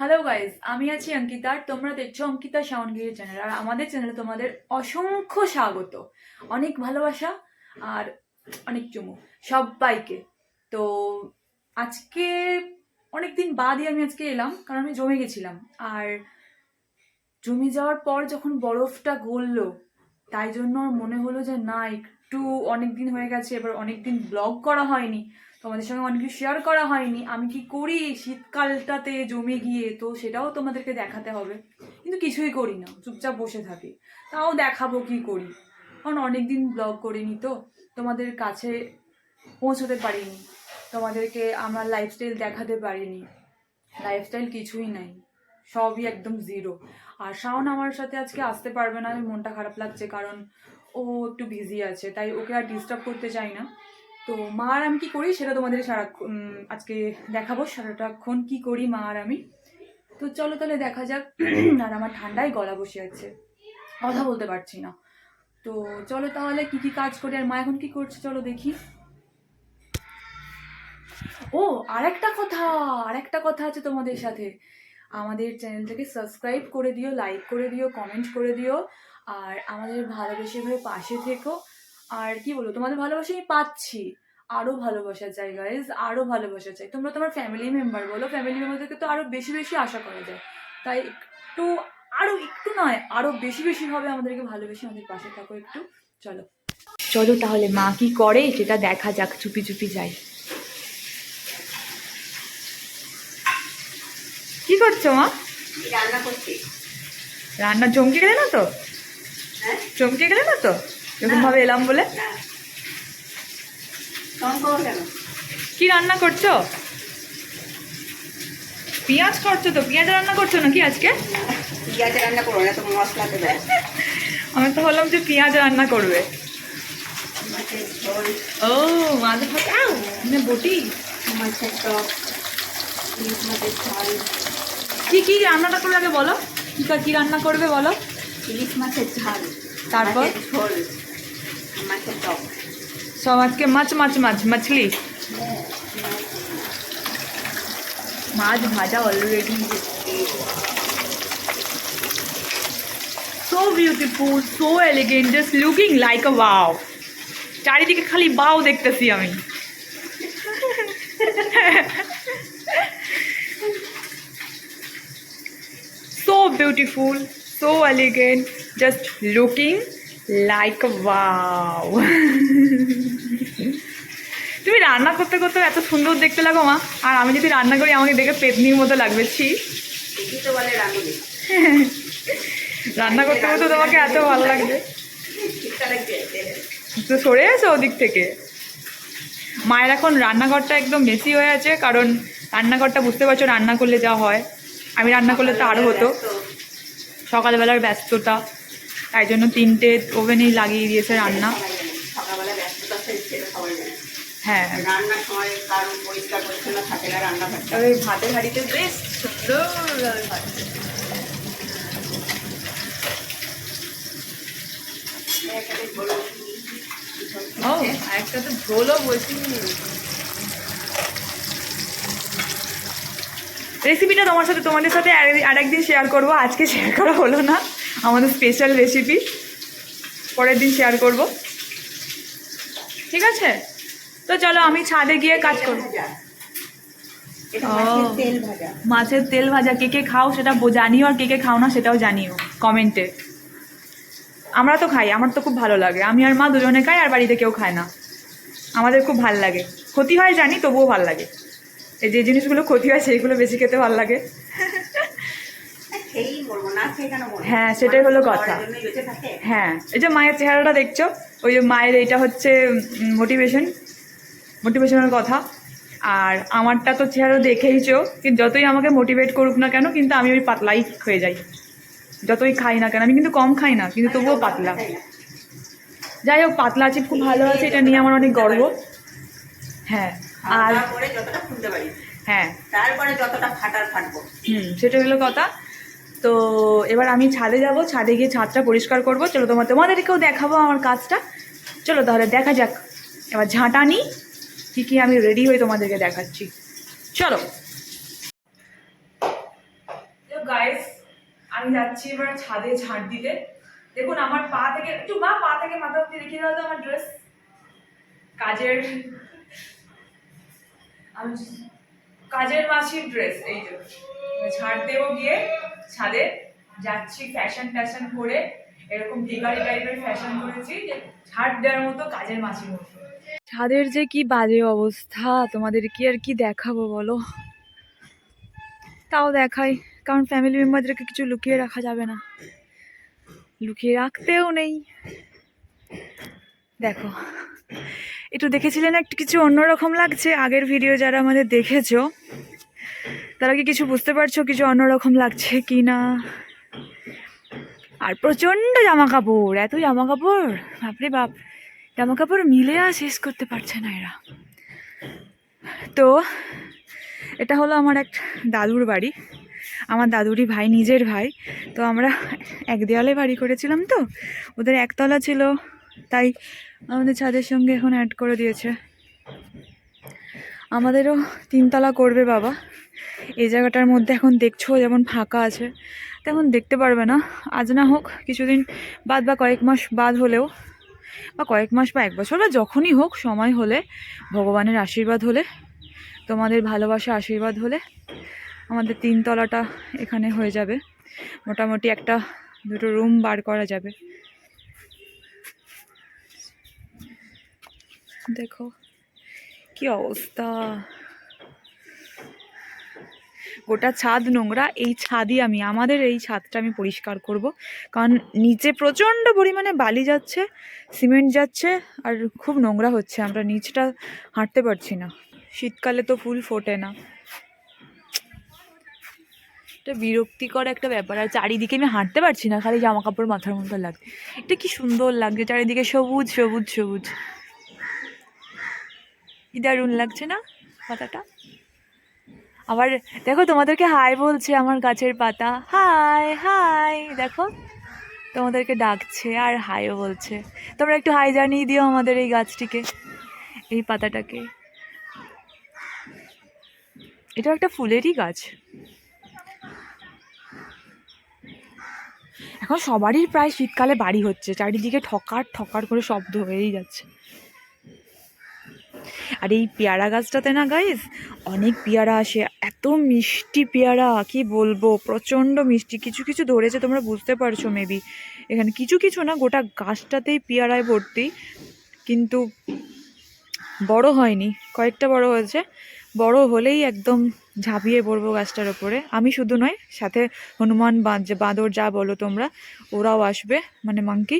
Hello guys আমি আছি অঙ্কিতা। আর তোমরা দেখছ অঙ্কিতা শাওনগিরি চ্যানেল আর আমাদের চ্যানেলে তোমাদের অসংখ্য স্বাগত। অনেক ভালোবাসা আর অনেক চুমু। সবাইকে। তো আজকে অনেক দিন বাদই আমি আজকে এলাম, কারণ আমি জমে গেছিলাম। আর জমে যাওয়ার পর যখন বরফটা গললো, তাই জন্য মনে হলো যে, না, একটু অনেক দিন হয়ে গেছে। এবার অনেক দিন ব্লগ করা হয়নি। তোমাদের সঙ্গে অনেক কিছু শেয়ার করা হয়নি। আমি কি করি? শীতকালটাতে জমে গিয়ে তো সেটাও তোমাদেরকে দেখাতে হবে। কিন্তু কিছুই করি না। চুপচাপ বসে থাকি। তাও দেখাবো কি করি? কারণ অনেক দিন ব্লগ করিনি তো। তোমাদের কাছে পৌঁছতে পারিনি। তোমাদেরকে আমার লাইফস্টাইল দেখাতে পারিনি। লাইফস্টাইল কিছুই নাই। সবই একদম জিরো আর শাওন আমার সাথে আজকে আসতে পারবে না। আমার মনটা খারাপ লাগছে। কারণ ও একটু বিজি আছে। তাই ওকে আর ডিস্টার্ব করতে চাই না। তো মা আর আমি কি করি? সেটা তোমাদের সারা আজকে দেখাবো। সারাটাক্ষণ কি করি মা আর আমি? তো চলো তাহলে দেখা যাক। আর আমার ঠান্ডায় গলা বসে আছে। কথা বলতে পারছি না। তো চলো তাহলে কি কি কাজ করি? আর মা এখন কি করছে? চলো দেখি। ও আরেকটা কথা! আরেকটা কথা আছে তোমাদের সাথে। আমাদের চ্যানেলটাকে সাবস্ক্রাইব করে দিও লাইক করে দিও কমেন্ট করে দিও। আর আমাদের ভালোবেসে ভাবে পাশে থেকো। আর কি বলব তোমাদের ভালোবাসা আমি পাচ্ছি। আরও ভালোবাসা চাই গাইজ আরও ভালোবাসা চাই তোমরা তোমার ফ্যামিলি মেম্বার বলো ফ্যামিলি মেম্বার থেকে তো আরও বেশি বেশি আশা করা যায়। তাই একটু আরও একটু নয় আরও বেশি বেশি হবে আমাদেরকে ভালোবেসে আমাদের পাশে থাকো একটু। চলো। চলো তাহলে মা কি করে সেটা দেখা যাক চুপি চুপি যাই। কি করছ মা? রান্না করছি। রান্না চমকে গেলে না তো? হ্যাঁ? চমকে গেলে না তো? এরকম ভাবে এলাম বলে। কি রান্না করছ? পেঁয়াজ করছ তো? পেঁয়াজ রান্না করছ নাকি আজকে? পেঁয়াজ রান্না করো না তো মশলা দেবে। আমি তো বললাম যে পেঁয়াজ রান্না করবে। ও মাছ ভাত মানে বটি। মাছের টক ইলিশ মাছের ঝাল কি কি রান্নাটা করবে আগে বলো? কি কা- রান্না করবে বলো? ইলিশ মাছের ঝাল। তারপর? ঝোল। সব আজকে মাছ মাছ মাছ মাছলি মাছ ভাজা already so beautiful so elegant just looking like a wow চারিদিকে খালি বাও দেখতেছি আমি so beautiful, so elegant, just looking a wow. তুমি রান্না করতে করতে এত সুন্দর দেখতে লাগো, মা। আর আমি যদি রান্না করি, আমাকে দেখে পেতনির মতো লাগবে, ছি। রান্না করতে করতে তোমাকে এত ভালো লাগবে। তো সরে এসো ওদিক থেকে। মায়ের এখন রান্নাঘরটা একদম বেশি হয়ে আছে, কারণ রান্নাঘরটা বুঝতে পারছ রান্না করলে যা হয়। আমি রান্না করলে তো আরও হতো। সকালবেলার ব্যস্ততা। তাই জন্য তিনটে ওভেনেই লাগিয়ে দিয়েছে রান্না। হ্যাঁ। ভাতের হাঁড়িতে বেশ সুন্দর ও একটা তো ঝোলও বলছি। রেসিপিটা তোমার সাথে তোমাদের সাথে আর- একদিন শেয়ার করব। আজকে শেয়ার করা হলো না। আমাদের স্পেশাল রেসিপি পরের দিন শেয়ার করব। ঠিক আছে? তো চলো আমি ছাদে গিয়ে কাজ করব। মাছের তেল ভাজা। কে কে খাও সেটা জানিও আর কে কে খাও না সেটাও জানিও কমেন্টে। আমরা তো খাই আমার তো খুব ভালো লাগে। আমি আর মা দুজনে খাই আর বাড়িতে কেউ খায় না। আমাদের খুব ভালো লাগে। ক্ষতি হয় জানি তবুও ভালো লাগে। এই যে জিনিসগুলো ক্ষতি হয় সেইগুলো বেশি খেতে ভালো লাগে খেয়েই মরবো না খেয়ে কেন মরবো হ্যাঁ, সেটাই হলো কথা। হ্যাঁ এই যে মায়ের চেহারাটা দেখছ ওই যে মায়ের এইটা হচ্ছে মোটিভেশন মোটিভেশনের কথা। আর আমারটা তো চেহারা দেখেইছো কিন্তু যতই আমাকে মোটিভেট করুক না কেন কিন্তু আমি ওই পাতলাই হয়ে যাই। যতই খাই না কেন আমি কিন্তু কম খাই না কিন্তু তবুও পাতলা? যাই হোক পাতলা আছি খুব ভালো আছে এটা নিয়ে আমার অনেক গর্ব। হ্যাঁ আর হ্যাঁ। তারপরে যতটা ফাটার ফাটবো। হুম সেটা হলো কথা। তো এবার আমি ছাদে যাব, ছাদে গিয়ে ছাদটা পরিষ্কার করব। চলো তোমার তোমাদেরকেও দেখাবো আমার কাজটা। চলো তাহলে দেখা যাক। এবার ঝাঁটা নিই, কী কী আমি রেডি হয়ে তোমাদেরকে দেখাচ্ছি। চলো। গাইস আমি যাচ্ছি এবার ছাদে ঝাঁট দিতে। দেখুন, আমার পা থেকে, একটু মা পা থেকে মাথা অব্দি দেখিয়ে দাও তো আমার ড্রেস কাজের, আমি কাজের মাসির ড্রেস এই যে। ঝাড় দেবো গিয়ে। ছাদে যাচ্ছি ফ্যাশন ট্যাশন করে, এরকম ভিকারি টাইপের ফ্যাশন করেছি যে ঝাড় দেওয়ার মতো কাজের মাসির মতো ছাদের যে কি বাজে অবস্থা, তোমাদের কি আর কি দেখাবো বলো? তাও দেখাই, কারণ ফ্যামিলি মেম্বারদেরকে কিছু লুকিয়ে রাখা যাবে না। লুকিয়ে রাখতেও নেই। দেখো, একটু দেখেছিলেন একটু কিছু অন্যরকম লাগছে? আগের ভিডিও যারা আমাদের দেখেছ তারা কি কিছু বুঝতে পারছ কিছু অন্যরকম লাগছে কি না? আর প্রচণ্ড জামা কাপড় এত জামা কাপড় বাপরে বাপ জামা কাপড় মিলে আর শেষ করতে পারছে না এরা। তো, এটা হলো আমার এক দাদুর বাড়ি। আমার দাদুরই ভাই, নিজের ভাই। তো আমরা এক দেওয়ালে বাড়ি করেছিলাম তো, ওদের একতলা ছিল, তাই আমাদের ছাদের সঙ্গে এখন অ্যাড করে দিয়েছে। আমাদেরও তিনতলা করবে বাবা। এই জায়গাটার মধ্যে এখন দেখছ যেমন ফাঁকা আছে, তেমন দেখতে পারবে না। আজ না হোক কিছুদিন বাদ বা কয়েক মাস বাদ হলেও, বা কয়েক মাস বা এক বছর, বা যখনই হোক সময় হলে, ভগবানের আশীর্বাদ হলে, তোমাদের ভালোবাসা আশীর্বাদ হলে আমাদের তিনতলাটা এখানে হয়ে যাবে। মোটামুটি একটা দুটো রুম বার করা যাবে। দেখো, কি অবস্থা। গোটা ছাদ নোংরা, এই ছাদই আমি, আমাদের এই ছাদটা আমি পরিষ্কার করব। কারণ নিচে প্রচণ্ড পরিমাণে বালি যাচ্ছে, সিমেন্ট যাচ্ছে, আর খুব নোংরা হচ্ছে, আমরা নিচটা হাঁটতে পারছি না। শীতকালে তো ফুল ফোটে না। এটা বিরক্তিকর একটা ব্যাপার, আর চারিদিকে আমি হাঁটতে পারছি না, খালি জামা কাপড় মাথার মতো লাগছে। এটা কি সুন্দর লাগছে, চারিদিকে সবুজ সবুজ সবুজ। কি দারুণ লাগছে না, পাতাটা? আবার দেখো তোমাদেরকে হাই বলছে আমার গাছের পাতা। হাই হাই দেখো, তোমাদেরকে ডাকছে আর হাইও বলছে। তোমরা একটু হাই জানিয়ে দিও আমাদের এই গাছটিকে, এই পাতাটাকে। এটা একটা ফুলেরই গাছ। এখন সবারই প্রায় শীতকালে বাড়ি হচ্ছে, চারিদিকে ঠকার ঠকার করে শব্দ হয়েই যাচ্ছে। আর এই পেয়ারা গাছটাতে না গাইস অনেক পেয়ারা আসে। এত মিষ্টি পেয়ারা, কি বলব? প্রচণ্ড মিষ্টি। কিছু কিছু ধরেছে, তোমরা বুঝতে পারছ মেবি এখানে কিছু কিছু না, গোটা গাছটাতেই পেয়ারায় ভর্তি। কিন্তু বড় হয়নি। কয়েকটা বড় হয়েছে। বড় হলেই একদম ঝাঁপিয়ে পড়ব গাছটার ওপরে। আমি শুধু নয়, সাথে হনুমান বাঁদর যা বলো তোমরা, ওরাও আসবে। মানে মাংকি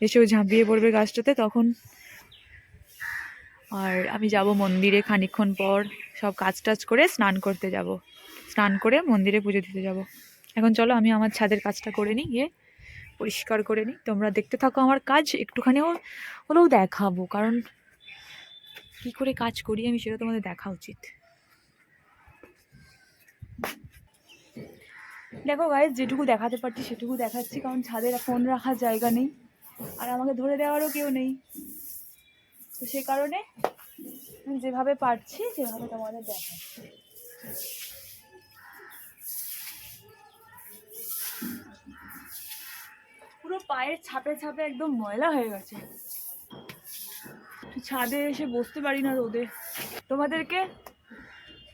এসেও ঝাঁপিয়ে পড়বে গাছটাতে। তখন আর আমি যাব মন্দিরে খানিকক্ষণ পর, সব কাজ টাজ করে স্নান করতে যাব। স্নান করে মন্দিরে পুজো দিতে যাব। এখন চলো, আমি আমার ছাদের কাজটা করে নিই, গিয়ে পরিষ্কার করে নিই। তোমরা দেখতে থাকো আমার কাজ একটুখানিও হলেও দেখাবো, কারণ কি করে কাজ করি আমি সেটা তোমাদের দেখা উচিত। দেখো গাইজ যেটুকু দেখাতে পারছি সেটুকু দেখাচ্ছি, কারণ ছাদের ফোন রাখার জায়গা নেই। আর আমাকে ধরে দেওয়ারও কেউ নেই। তো সে কারণে যেভাবে পারছি, সেভাবে তোমাদের দেখাচ্ছি। পুরো পায়ের ছাপে ছাপে একদম ময়লা হয়ে গেছে। ছাদে এসে বসতে পারি না রোদে। তোমাদেরকে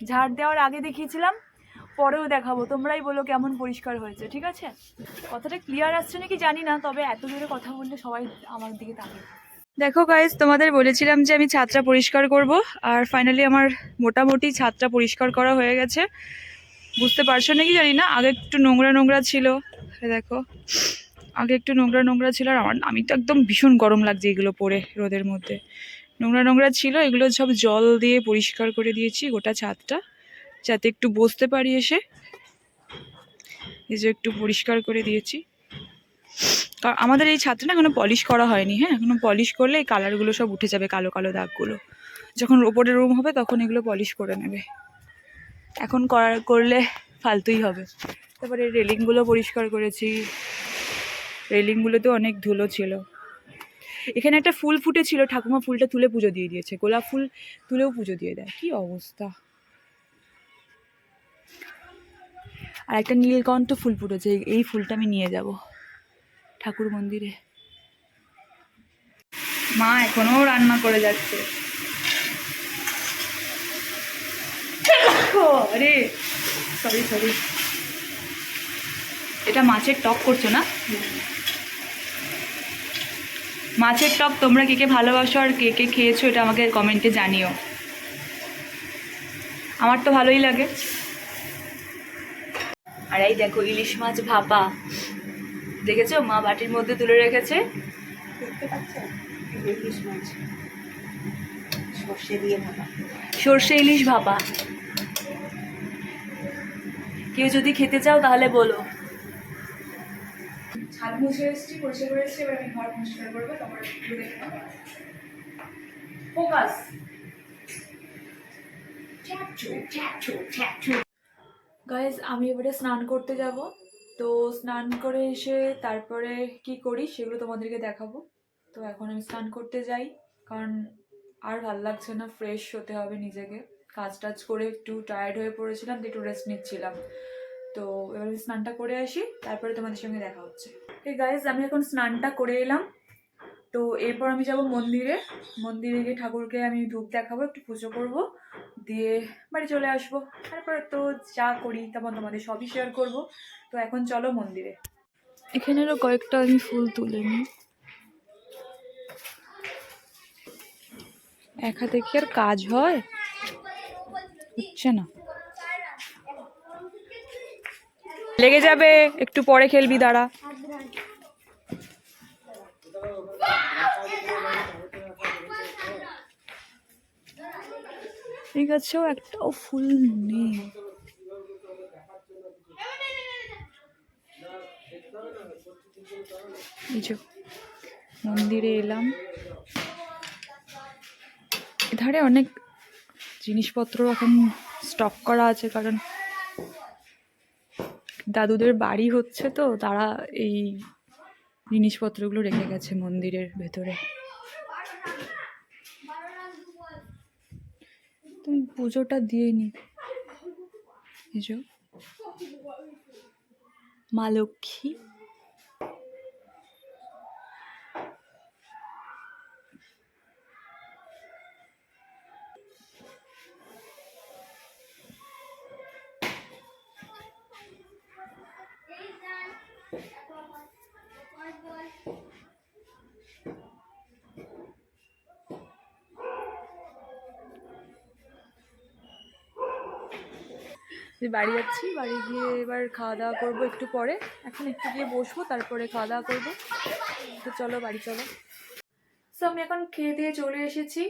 ঝাড় দেওয়ার আগে দেখিয়েছিলাম, পরেও দেখাবো। তোমরাই বলো কেমন পরিষ্কার হয়েছে, ঠিক আছে? কথাটা ক্লিয়ার আসছে নাকি জানি না, তবে এত জোরে কথা বললে সবাই আমার দিকে তাকিয়ে। দেখো গাইজ তোমাদের বলেছিলাম যে আমি ছাদটা পরিষ্কার করব, আর ফাইনালি আমার মোটামুটি ছাদটা পরিষ্কার করা হয়ে গেছে। বুঝতে পারছ নাকি জানি না, আগে একটু নোংরা নোংরা ছিল। দেখো, আগে একটু নোংরা নোংরা ছিল, আর আমার আমি তো একদম ভীষণ গরম লাগছে এগুলো পরে রোদের মধ্যে। নোংরা নোংরা ছিল, এগুলো সব জল দিয়ে পরিষ্কার করে দিয়েছি গোটা ছাদটা, যাতে একটু বসতে পারি এসে। এই যে একটু পরিষ্কার করে দিয়েছি। কারণ আমাদের এই ছাদটা না এখনও পলিশ করা হয়নি হ্যাঁ? এখনও পলিশ করলে এই কালারগুলো সব উঠে যাবে, কালো কালো দাগগুলো। যখন ওপরে রুম হবে তখন এগুলো পলিশ করে নেবে। এখন করার করলে ফালতুই হবে। তারপরে রেলিংগুলো পরিষ্কার করেছি। রেলিংগুলোতে অনেক ধুলো ছিল। এখানে একটা ফুল ফুটেছিল, ঠাকুমা ফুলটা তুলে পুজো দিয়ে দিয়েছে। গোলাপ ফুল তুলেও পুজো দিয়ে দেয়। কি অবস্থা? আর একটা নীলকণ্ঠ ফুল ফুটেছে এই- এই ফুলটা আমি নিয়ে যাব। ঠাকুর মন্দিরে। মা এখনও রান্না করে যাচ্ছে। আরে সরি সরি এটা মাছের টক করছ না? মাছের টক তোমরা কে কে ভালোবাসো আর কে কে খেয়েছো এটা আমাকে কমেন্টে জানিও। আমার তো ভালোই লাগে। আর এই দেখো ইলিশ মাছ ভাপা। দেখেছ? মা বাটির মধ্যে তুলে রেখেছে। দেখতে পাচ্ছেন ইলিশ মাছ। সর্ষে দিয়ে সর্ষে ইলিশ ভাপা। কেউ যদি খেতে চাও তাহলে বলো। মুছে এসেছি পরিষ্কার করে এসেছি এবার আমি ঘর পরিষ্কার করব তারপরে ফোকাস। গাইজ আমি এবারে স্নান করতে যাব। তো স্নান করে এসে তারপরে কি করি সেগুলো তোমাদেরকে দেখাবো। তো এখন আমি স্নান করতে যাই, কারণ আর ভালো লাগছে না ফ্রেশ হতে হবে নিজেকে। কাজ টাজ করে একটু টায়ার্ড হয়ে পড়েছিলাম একটু রেস্ট নিচ্ছিলাম। তো এবার স্নানটা করে আসি, তারপরে তোমাদের সঙ্গে দেখা হচ্ছে। এই গাইজ আমি এখন স্নানটা করে এলাম। তো এরপর আমি যাব মন্দিরে। মন্দিরে গিয়ে ঠাকুরকে আমি ধূপ দেখাবো একটু পুজো করব। দিয়ে বাড়ি চলে আসব। তারপর তো যা করি তেমন তোমাদের সবই শেয়ার করব। তো এখন চলো মন্দিরে। এখানেরও কয়েকটা আমি ফুল তুলে নিই এক হাতে কি আর কাজ হয়? হচ্ছে না। লেগে যাবে একটু পরে খেলবি দাঁড়া। ঠিক আছে একটাও ফুল নেই। মন্দিরে এলাম। এধারে অনেক জিনিসপত্র এখন স্টক করা আছে, কারণ দাদুদের বাড়ি হচ্ছে তো, তারা এই জিনিসপত্রগুলো রেখে গেছে মন্দিরের ভেতরে। তুমি পুজোটা দিয়ে নি। মা লক্ষ্মী। যে বাড়ি যাচ্ছি, বাড়ি গিয়ে এবার খাওয়া দাওয়া করব একটু পরে। এখন একটু গিয়ে বসবো, তারপরে খাওয়া দাওয়া করব। তো চলো, বাড়ি চলো। সো আমি এখন খেয়ে দিয়ে চলে এসেছি।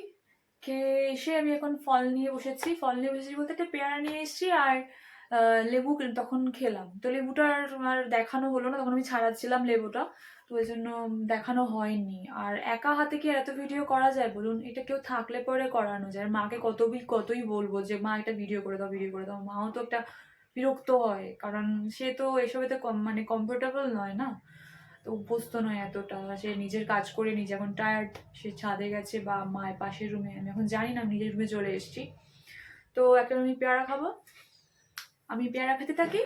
খেয়ে এসে আমি এখন ফল নিয়ে বসেছি। ফল নিয়ে বসেছি বলতে একটা পেয়ারা নিয়ে এসেছি আর লেবু তখন খেলাম। তো লেবুটা আর দেখানো হলো না, তখন আমি ছাড়াচ্ছিলাম লেবুটা। তো ওই জন্য দেখানো হয়নি। আর একা হাতে কি এত ভিডিও করা যায় বলুন? এটা কেউ থাকলে পরে করানো যায়। মাকে কত কতই বলব যে, মা একটা ভিডিও করে দাও ভিডিও করে দাও। মাও তো একটা বিরক্ত হয়। কারণ সে তো এসবেতে কম মানে কমফোর্টেবল নয় না? তো অভ্যস্ত নয় এতটা। সে নিজের কাজ করে নিজে এখন টায়ার্ড সে ছাদে গেছে বা মায়ের পাশের রুমে আমি এখন জানি না নিজের রুমে চলে এসেছি। তো একটা আমি পেয়ারা খাব। আমি পেয়ারা খেতে থাকি।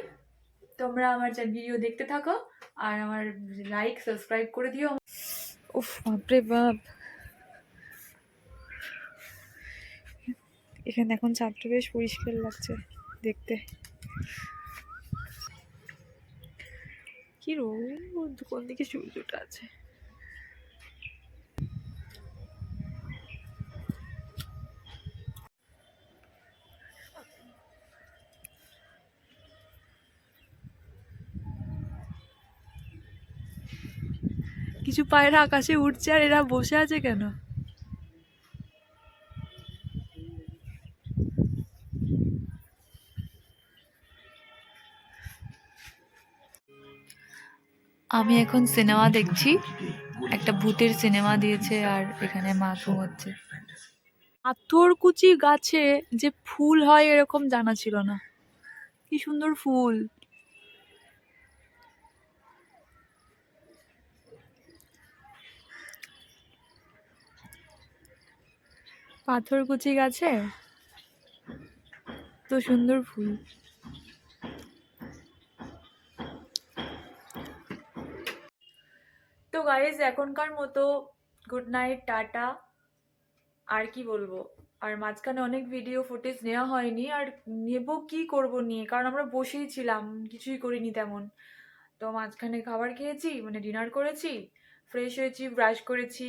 তোমরা আমার ভিডিও দেখতে থাকো আর আমার লাইক সাবস্ক্রাইব করে দিও। উফ, বাপরে বাপ। এখানে এখন ছাদটা বেশ পরিষ্কার লাগছে দেখতে। কি রোদ, কোন দিকে সূর্যটা আছে? কিছু পায়রা আকাশে উঠছে আর এরা বসে আছে কেন? আমি এখন সিনেমা দেখছি। একটা ভূতের সিনেমা দিয়েছে আর এখানে মা ঘুমোচ্ছে। পাথরকুচি গাছে যে ফুল হয় এরকম জানা ছিল না। কি সুন্দর ফুল। পাথর কুচি গাছে? তো সুন্দর ফুল। তো গাইজ এখনকার মতো গুড নাইট টাটা। আর কি বলব? আর মাঝখানে অনেক ভিডিও ফুটেজ নেওয়া হয়নি। আর নেব কি করব নিয়ে? কারণ আমরা বসেই ছিলাম, কিছুই করিনি তেমন। তো মাঝখানে খাবার খেয়েছি মানে ডিনার করেছি ফ্রেশ হয়েছি ব্রাশ করেছি,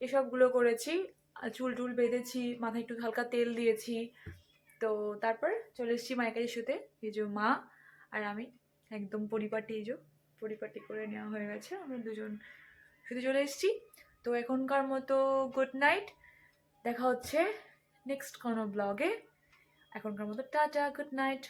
এসবগুলো করেছি। চুল টুল বেঁধেছি, মাথায় একটু হালকা তেল দিয়েছি। তো তারপর চলে এসেছি মায়ের কাছে শুতে। এই যে মা আর আমি, একদম পরিপাটি, এই পরিপাটি করে নেওয়া হয়ে গেছে। আমরা দুজন শুতে চলে এসেছি। তো এখনকার মতো গুড নাইট দেখা হচ্ছে নেক্সট কোনো ব্লগে এখনকার মতো টাটা গুড নাইট